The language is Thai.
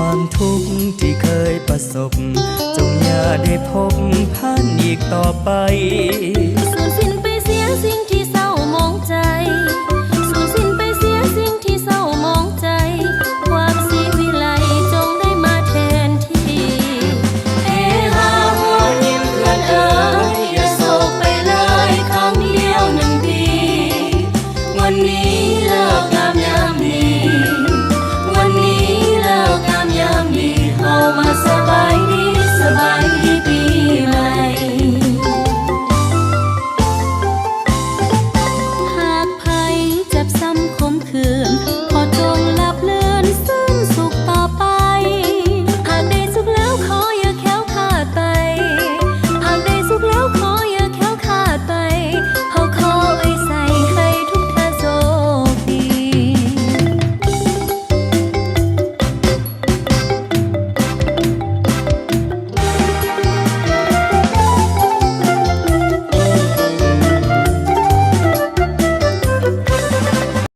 ความทุกข์ที่เคยประสบ จงอย่าได้พบผ่านอีกต่อไป สูญสิ้นไปเสียสิ่งที่เศร้ามองใจ สูญสิ้นไปเสียสิ่งที่เศร้ามองใจ ความสีวิไลจงได้มาแทนที่ เอฮาหัวยิ้มเพื่อนเอ๋ยอย่าโศกไปเลยครั้งเดียวหนึ่งดี วันนี้เลิก